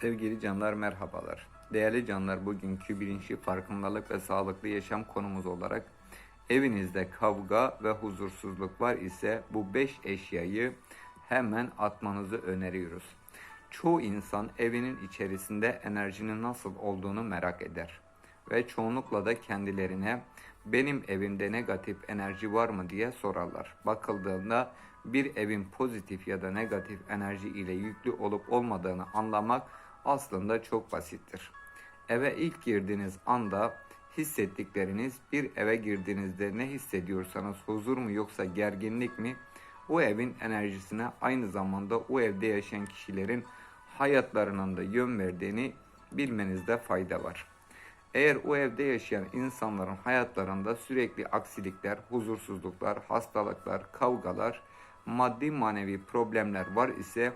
Sevgili canlar merhabalar. Değerli canlar bugünkü bilinçli farkındalık ve sağlıklı yaşam konumuz olarak evinizde kavga ve huzursuzluk var ise bu 5 eşyayı hemen atmanızı öneriyoruz. Çoğu insan evinin içerisinde enerjinin nasıl olduğunu merak eder ve çoğunlukla da kendilerine benim evimde negatif enerji var mı diye sorarlar. Bakıldığında bir evin pozitif ya da negatif enerji ile yüklü olup olmadığını anlamak aslında çok basittir. Eve ilk girdiğiniz anda hissettikleriniz bir eve girdiğinizde ne hissediyorsanız huzur mu yoksa gerginlik mi o evin enerjisine aynı zamanda o evde yaşayan kişilerin hayatlarının da yön verdiğini bilmenizde fayda var. Eğer o evde yaşayan insanların hayatlarında sürekli aksilikler, huzursuzluklar, hastalıklar, kavgalar, maddi manevi problemler var ise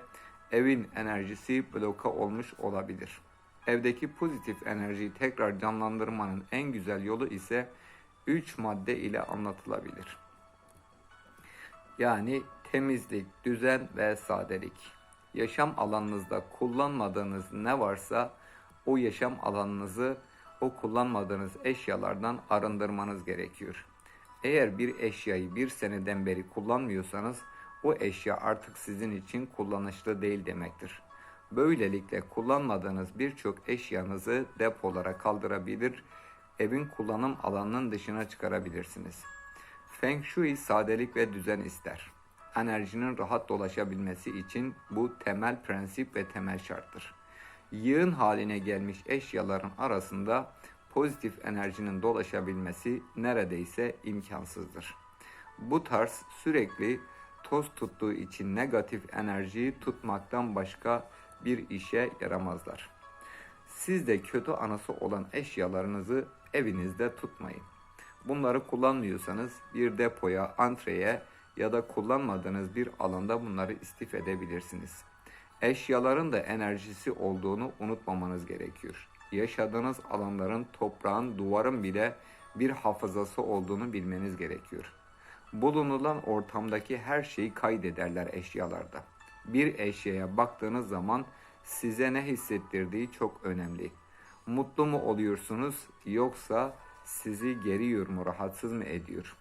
evin enerjisi bloka olmuş olabilir. Evdeki pozitif enerjiyi tekrar canlandırmanın en güzel yolu ise 3 madde ile anlatılabilir. Yani temizlik, düzen ve sadelik. Yaşam alanınızda kullanmadığınız ne varsa o yaşam alanınızı o kullanmadığınız eşyalardan arındırmanız gerekiyor. Eğer bir eşyayı bir seneden beri kullanmıyorsanız o eşya artık sizin için kullanışlı değil demektir. Böylelikle kullanmadığınız birçok eşyanızı depolara kaldırabilir, evin kullanım alanının dışına çıkarabilirsiniz. Feng Shui sadelik ve düzen ister. Enerjinin rahat dolaşabilmesi için bu temel prensip ve temel şarttır. Yığın haline gelmiş eşyaların arasında pozitif enerjinin dolaşabilmesi neredeyse imkansızdır. Bu tarz sürekli toz tuttuğu için negatif enerjiyi tutmaktan başka bir işe yaramazlar. Siz de kötü anısı olan eşyalarınızı evinizde tutmayın. Bunları kullanmıyorsanız bir depoya, antreye ya da kullanmadığınız bir alanda bunları istif edebilirsiniz. Eşyaların da enerjisi olduğunu unutmamanız gerekiyor. Yaşadığınız alanların, toprağın, duvarın bile bir hafızası olduğunu bilmeniz gerekiyor. Bulunulan ortamdaki her şeyi kaydederler eşyalarda. Bir eşyaya baktığınız zaman size ne hissettirdiği çok önemli. Mutlu mu oluyorsunuz yoksa sizi geriyor mu, rahatsız mı ediyor?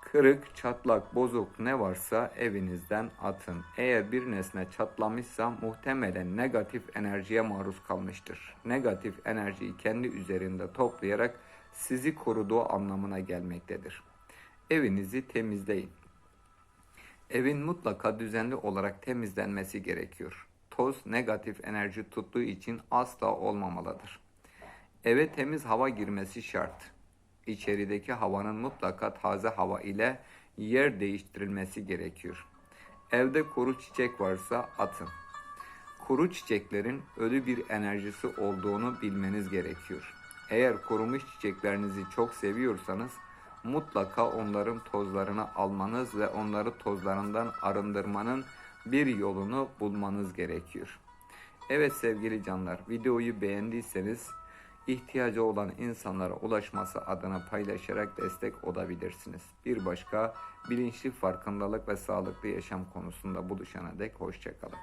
Kırık, çatlak, bozuk ne varsa evinizden atın. Eğer bir nesne çatlamışsa muhtemelen negatif enerjiye maruz kalmıştır. Negatif enerjiyi kendi üzerinde toplayarak sizi koruduğu anlamına gelmektedir. Evinizi temizleyin. Evin mutlaka düzenli olarak temizlenmesi gerekiyor. Toz negatif enerji tuttuğu için asla olmamalıdır. Eve temiz hava girmesi şart. İçerideki havanın mutlaka taze hava ile yer değiştirilmesi gerekiyor. Evde kuru çiçek varsa atın. Kuru çiçeklerin ölü bir enerjisi olduğunu bilmeniz gerekiyor. Eğer kurumuş çiçeklerinizi çok seviyorsanız mutlaka onların tozlarını almanız ve onları tozlarından arındırmanın bir yolunu bulmanız gerekiyor. Evet sevgili canlar, videoyu beğendiyseniz ihtiyacı olan insanlara ulaşması adına paylaşarak destek olabilirsiniz. Bir başka bilinçli farkındalık ve sağlıklı yaşam konusunda buluşana dek hoşçakalın.